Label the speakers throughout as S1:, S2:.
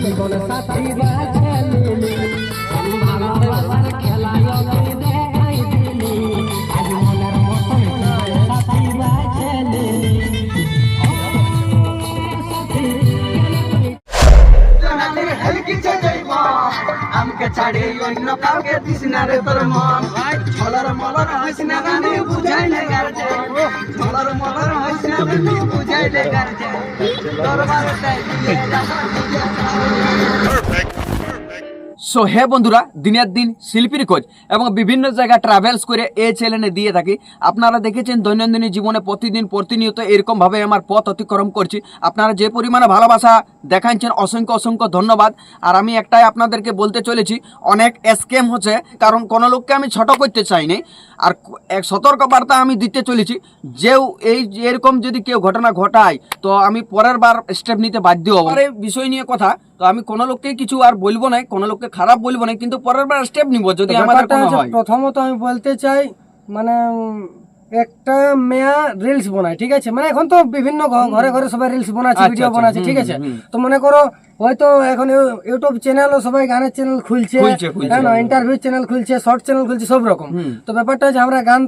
S1: জীবন সাথী বাছে নিলি ভালোবাসার খেলায় দেখাই দিলি আজ মনের মতন সাথী বাছে নিলি
S2: আমাকে ছাড়ি অন্য না না বুঝাই লে গারজে ছলর মলর হইস না
S3: সো হে বন্ধুরা, দিনের দিন শিল্পীর খোঁজ এবং বিভিন্ন জায়গায় ট্রাভেলস করে এই চ্যানেলে দিয়ে থাকি। আপনারা দেখেছেন দৈনন্দিন জীবনে প্রতিদিন প্রতিনিয়ত এরকমভাবে আমার পথ অতিক্রম করছি। আপনারা যে পরিমাণে ভালোবাসা দেখাচ্ছেন অসংখ্য অসংখ্য ধন্যবাদ। আর আমি একটাই আপনাদেরকে বলতে চলেছি, অনেক স্ক্যাম হচ্ছে, কারণ কোনো লোককে আমি ছোট করতে চাইনি। আর এক সতর্ক বার্তা আমি দিতে চলেছি। যেও এই এরকম যদি কেউ ঘটনা ঘটায় তো আমি পরের বার স্টেপ নিতে বাধ্য হব। আর এই বিষয় নিয়ে কথা তো আমি কোনো লোককে কিছু আর বলব না কোনো লোককে খারাপ বলব না কিন্তু পরের বার স্টেপ নিব যদি আমাদের হয়।
S4: প্রথমত আমি বলতে চাই মানে একটা মেয়া রিলস বানায় ঠিক আছে? মানে এখন তো বিভিন্ন ঘরে ঘরে সবাই রিলস বানাচ্ছে
S3: আচ্ছা,
S4: ভিডিও
S3: আচ্ছা,
S4: বানাচ্ছে ঠিক আছে। তো মনে করো হয়তো এখন ইউটিউব চ্যানেলও সবাই গানের চ্যানেল খুলছে। হ্যাঁ না? ইন্টারভিউ চ্যানেল খুলছে শর্ট চ্যানেল খুলছে সব রকম। তো ব্যাপারটা হচ্ছে আমরা গান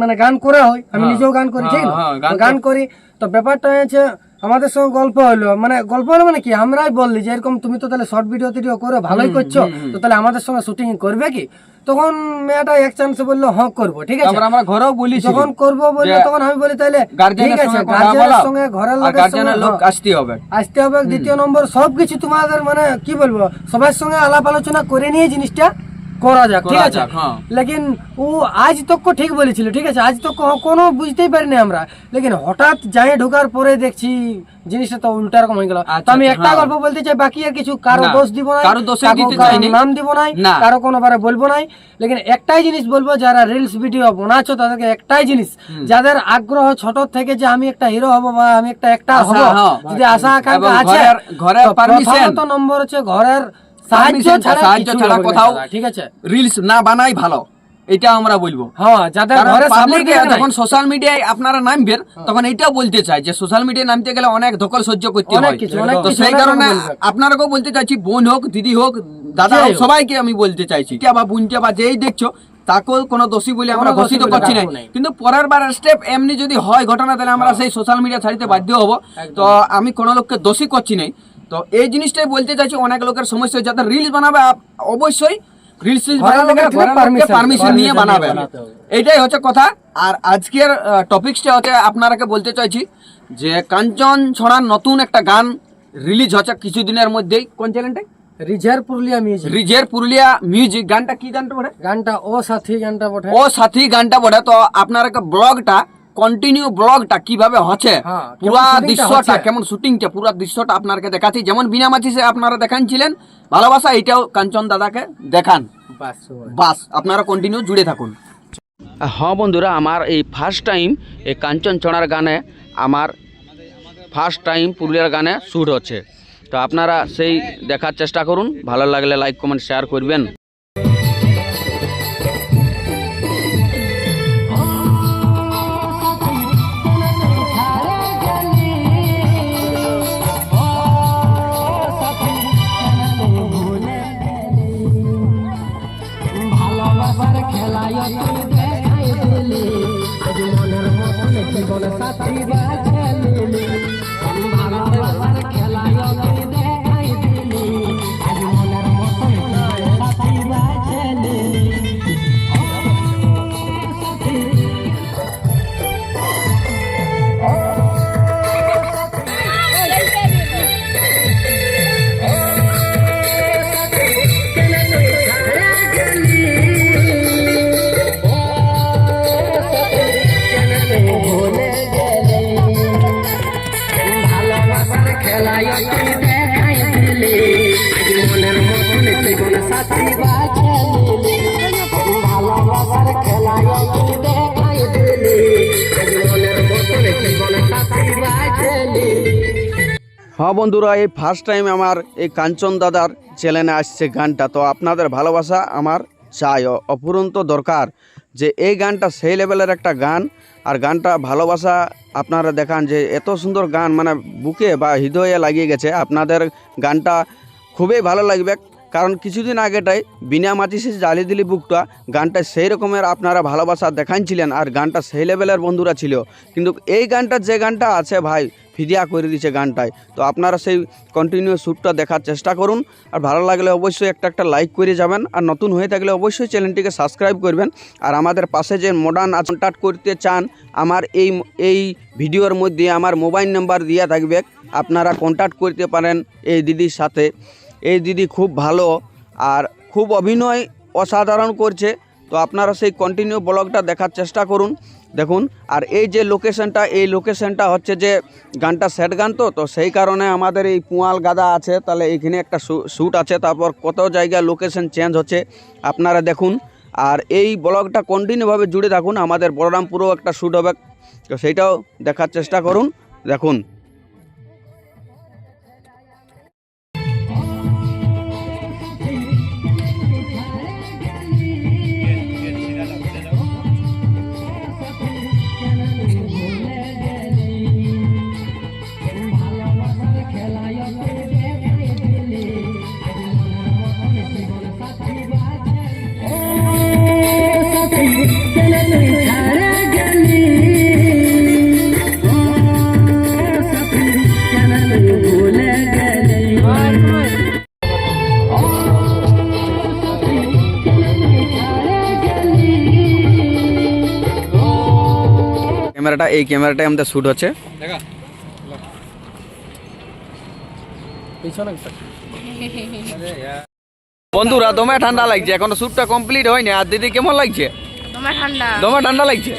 S4: মানে গান করা হয় আমি
S3: হ্যাঁ,
S4: নিজেও গান করি ঠিক
S3: হ্যাঁ,
S4: তো গান করি তো ব্যাপারটা হচ্ছে আমাদের সঙ্গে গল্প হলো। মানে গল্প হলো মানে কি? আমরাই বললি যে এরকম তুমি তো তাহলে শর্ট ভিডিও টিডিও করে ভালোই করছ। তো তাহলে আমাদের সঙ্গে শুটিং করবে কি? তখন মেয়েটা এক চান্সে বলল হ্যাঁ করব ঠিক আছে?
S3: আমরা ঘরেও বলি
S4: যখন করব বলল তখন আমি বলি তাহলে ঠিক আছে
S3: বলো।
S4: সঙ্গে ঘরের লোকের
S3: লোক
S4: হ্যাঁ,
S3: আসতে হবে।
S4: আসতে হবে। দ্বিতীয় নম্বর সবকিছু তোমাদের মানে কি বলব? সবার সঙ্গে আলাপ আলোচনা করে নিয়ে জিনিসটা করা যাক ঠিক আছে
S3: হ্যাঁ।
S4: লেকিন ও আজ তক ঠিক বলেছিল ঠিক আছে আজ তক কোনো বুঝতেই পারিনি আমরা লেকিন হঠাৎ যাই ঢোকার পরে দেখছি জিনিসটা তো উল্টা রকম হয়ে গেল তো
S3: আচ্ছা,
S4: আমি একটা
S3: হ্যাঁ।
S4: গল্প বলতে চাই বাকি আর কিছু কারও
S3: না,
S4: দোষ দিব না
S3: কারও দোষে দিতে চাইনি।
S4: নাম দিব
S3: না।
S4: কারও কোনো বারে বলব নাই লেকিন একটাই জিনিস বলব যারা রিলস ভিডিও বানাচ্ছ তাদেরকে একটাই জিনিস যাদের আগ্রহ ছোট থেকে যে আমি একটা হিরো হব বা আমি একটা অ্যাক্টার
S3: আশা,
S4: হব
S3: হ্যাঁ।
S4: যদি আশা আকাঙ্ক্ষা আছে
S3: ঘরের- ঘরের
S4: তো নম্বর হচ্ছে ঘরের সাহায্য
S3: Permission,
S4: ছাড়া
S3: সাহায্য ছাড়া কোথাও-
S4: ঠিক আছে?
S3: রিলস না বানাই ভালো এটা আমরা বলব।
S4: হ্যাঁ যাদের ঘরে
S3: public যখন সোশ্যাল মিডিয়ায় আপনারা নামবেন তখন এটাও বলতে চাই যে সোশ্যাল মিডিয়ায় নামতে গেলে অনেক ধকল সহ্য করতে হয়। তো সেই কারণে আপনারাকেও বলতে চাইছি বোন হোক দিদি হোক দাদা হোক। সবাইকে আমি বলতে চাইছি বা বোনটিয়া বা যেই দেখছ তাকেও কোনো দোষী বলে আমরা ঘোষিত করছি না
S4: নাই।
S3: কিন্তু পরের বার স্টেপ এমনি যদি হয় ঘটনা তাহলে আমরা সেই সোশ্যাল মিডিয়া ছাড়িতে বাধ্য হব। তো আমি কোনো লোককে দোষী করছি নাই। তো এই জিনিসটাই বলতে চাইছি অনেক লোকের সমস্যা যাদের রিলস বানাবে অবশ্যই রিলস পারমিশন নিয়ে বানাবে। এটাই হচ্ছে কথা। আর আজকের টপিকসটা হচ্ছে আপনারাকে বলতে চাইছি যে কাঞ্চন ছড়ার নতুন একটা গান রিলিজ হচ্ছে কিছুদিনের মধ্যেই। কোন চ্যানেলটা?
S4: রিজার পুরুলিয়া মিউজিক
S3: রিজের পুরুলিয়া মিউজিক গানটা কি গানটা বলে
S4: গানটা ও সাথী গানটা বটে।
S3: ও সাথী গানটা বলে তো আপনারা ব্লগটা কন্টিনিউ ব্লগটা কীভাবে হচ্ছে?
S4: হ্যাঁ,
S3: পুরা দৃশ্যটা কেমন শুটিংটা পুরা দৃশ্যটা আপনাকে দেখাচ্ছি। যেমন বিনা মাছিসে আপনারা দেখানছিলেন ভালোবাসা এটাও কাঞ্চন দাদাকে দেখান।
S4: বাস
S3: বাস আপনারা কন্টিনিউ জুড়ে থাকুন। হ্যাঁ বন্ধুরা আমার এই ফার্স্ট টাইম এই কাঞ্চন চড়ার গানে আমার ফার্স্ট টাইম পুরুলিয়ার গানে শ্যুট হচ্ছে। তো আপনারা সেই দেখার চেষ্টা করুন ভালো লাগলে লাইক কমেন্ট শেয়ার করবেন।
S1: নিলি
S3: হ্যাঁ বন্ধুরা, এই ফার্স্ট টাইম আমার এই কাঞ্চন দাদার চ্যানেলে আসছে গানটা। তো আপনাদের ভালোবাসা আমার চাই। অ- অফুরন্ত দরকার যে এই গানটা সেই লেভেলের একটা গান। আর গানটা ভালোবাসা আপনারা দেখান যে এত সুন্দর গান মানে বুকে বা হৃদয়ে লাগিয়ে গেছে। আপনাদের গানটা খুবই ভালো লাগবে। কারণ কিছুদিন আগেটাই বিনা মাচিসে জ্বালিয়ে দিলি বুকটা, গানটা সেই রকমের আপনারা ভালোবাসা দেখাচ্ছিলেন আর গানটা সেই লেভেলের বন্ধুরা ছিল। কিন্তু এই গানটা যে গানটা আছে ভাই ফিরিয়া করে দিচ্ছে গানটায় তো আপনারা সেই কন্টিনিউ শ্যুটটা দেখার চেষ্টা করুন। আর ভালো লাগলে অবশ্যই একটা একটা লাইক করে যাবেন। আর নতুন হয়ে থাকলে অবশ্যই চ্যানেলটিকে সাবস্ক্রাইব করবেন। আর আমাদের পাশে যে মডার্ন কন্ট্যাক্ট করতে চান, আমার এই এই ভিডিওর মধ্যে আমার মোবাইল নাম্বার দেওয়া থাকবে। আপনারা কন্ট্যাক্ট করতে পারেন এই দিদির সাথে। এই দিদি খুব ভালো আর খুব অভিনয় অসাধারণ করছে। তো আপনারা সেই কন্টিনিউ ব্লগটা দেখার চেষ্টা করুন। দেখুন, আর এই যে লোকেশনটা এই লোকেশনটা হচ্ছে যে গানটা সেট গান তো তো সেই কারণে আমাদের এই পুয়াল গাদা আছে। তাহলে এইখানে একটা শ্যুট আছে, তারপর কত জায়গায় লোকেশন চেঞ্জ হচ্ছে আপনারা দেখুন। আর এই ব্লগটা কন্টিনিউভাবে জুড়ে থাকুন, আমাদের বলরামপুরেও একটা শ্যুট হবে। তো সেইটাও দেখার চেষ্টা করুন। দেখুন। ক্যামেরাটা এই ক্যামেরাটাই আমাদের শ্যুট হচ্ছে। বন্ধুরা দমে ঠান্ডা লাগছে। এখনও শ্যুটটা কমপ্লিট হয়নি। আর দিদি কেমন লাগছে? দমে ঠান্ডা? লাগছে?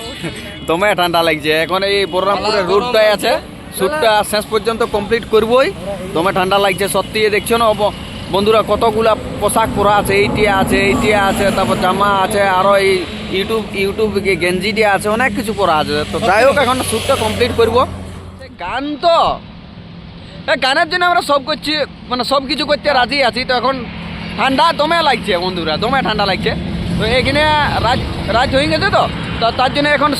S3: দমে ঠান্ডা লাগছে। এখন এই বলরামপুরের রোডটাই আছে। শ্যুটটা শেষ পর্যন্ত কমপ্লিট করবই। দমে ঠান্ডা লাগছে সত্যি দেখছ না? অব- বন্ধুরা কতগুলা পোশাক পরা আছে? এইটিয়া আছে এইটিয়া আছে তারপর জামা আছে আরও এই ইউটিউব ইউটিউব গেঞ্জি গেঞ্জিটিয়া আছে অনেক কিছু পরা আছে। তো যাই হোক এখন শ্যুটটা কমপ্লিট করব। গান তো? গানের জন্য আমরা সব করছি মানে সব কিছু করতে রাজি আছি। তো এখন ঠান্ডা দমে লাগছে বন্ধুরা। দমে ঠান্ডা লাগছে। তো এখানে রাজ রাজ হয়ে গেছে তো? তো তার জন্য এখন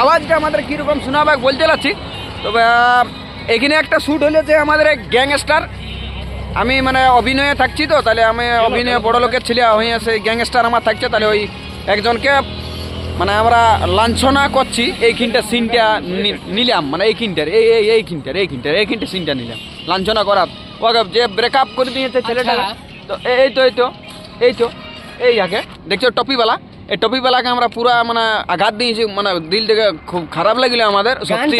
S3: আওয়াজটা আমাদের কীরকম শোনাবে বলতে পারছি তবে এখানে একটা শ্যুট হলে যে আমাদের গ্যাংস্টার আমি মানে অভিনয়ে থাকছি তো তাহলে আমি অভিনয়ে বড় লোকের ছেলে হয়ে সেই গ্যাংস্টার আমার থাকছে তাহলে ওই একজনকে মানে আমরা লাঞ্ছনা করছি এইখিনটা সিনটা নিলাম মানে এইখানটার এই এই এইখানটার এইখানটার এইখানটা সিনটা নিলাম লাঞ্ছনা করা। ওকে যে ব্রেকআপ করে দিয়েছে ছেলেটা তো এই তো এই তো এই তো। এই আগে দেখছ টপিওয়ালা এই টপিওয়ালাকে আমরা পুরা মানে আঘাত দিয়েছি মানে দিল থেকে খুব খারাপ লাগল আমাদের সত্যি।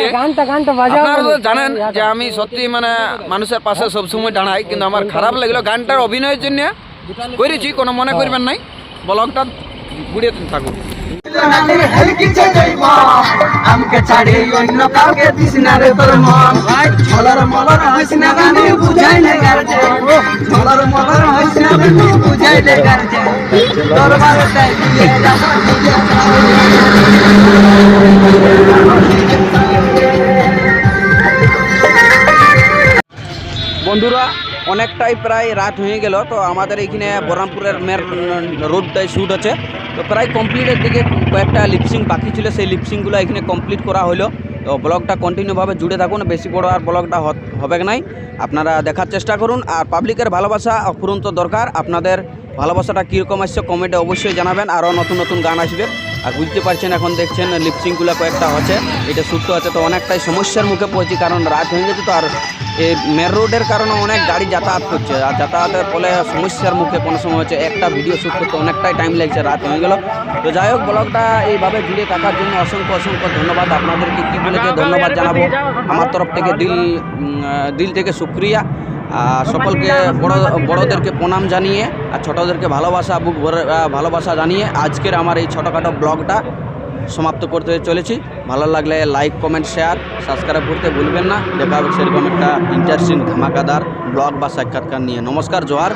S3: আপনারা তো জানেন যে আমি সত্যি মানে মানুষের পাশে সবসময় দাঁড়াই কিন্তু আমার খারাপ লাগল। গানটার অভিনয়ের জন্য করেছি কোনো মনে করবেন নাই। ব্লগটা ঘুরিয়ে থাকুন।
S2: আমাকে ছাড়ি অন্য কাউকে দিস না রে তোর মন। মলর হইস না বুঝাই ছলর মলর হইস না বুঝাই দিয়ে
S3: বন্ধুরা, অনেকটাই প্রায় রাত হয়ে গেল, তো আমাদের এখানে বহরমপুরের মের রোডটাই শ্যুট আছে তো প্রায় কমপ্লিটের দিকে কয়েকটা লিপসিং বাকি ছিল, সেই লিপসিংগুলো এখানে কমপ্লিট করা হলো। তো ব্লগটা কন্টিনিউভাবে জুড়ে থাকুন, বেশি বড় আর ব্লগটা হবে নাই। আপনারা দেখার চেষ্টা করুন। আর পাবলিকের ভালোবাসা অফুরন্ত দরকার। আপনাদের ভালোবাসাটা কীরকম আসছে কমেন্টে অবশ্যই জানাবেন। আরও নতুন নতুন গান আসবে। আর বুঝতে পারছেন, এখন দেখছেন লিপসিংগুলো কয়েকটা হচ্ছে এটা সুস্থ আছে, তো অনেকটাই সমস্যার মুখে পড়েছি, কারণ রাত হয়ে গেছে তো, আর এই মেন রোডের কারণে অনেক গাড়ি যাতায়াত করছে, আর যাতায়াতের ফলে সমস্যার মুখে কোনো সময় হচ্ছে, একটা ভিডিও শ্যুট করতে অনেকটাই টাইম লাগছে, রাত হয়ে গেল। তো যাই হোক ব্লগটা এইভাবে জুড়ে থাকার জন্য অসংখ্য অসংখ্য ধন্যবাদ, আপনাদেরকে কী বলে ধন্যবাদ জানাব। আমার তরফ থেকে দিল দিল থেকে শুক্রিয়া। আর সকলকে বড় বড়োদেরকে প্রণাম জানিয়ে আর ছোটোদেরকে ভালোবাসা, বুক ভরে ভালোবাসা জানিয়ে আজকের আমার এই ছোটোখাটো ব্লগটা সমাপ্ত করতে চলেছি। ভালো লাগলে লাইক, কমেন্ট, শেয়ার, সাবস্ক্রাইব করতে ভুলবেন না। দেখা হবে সেরকম একটা ইন্টারেস্টিং ধামাকাদার ব্লগ বা সাক্ষাৎকার নিয়ে। নমস্কার, জোহার।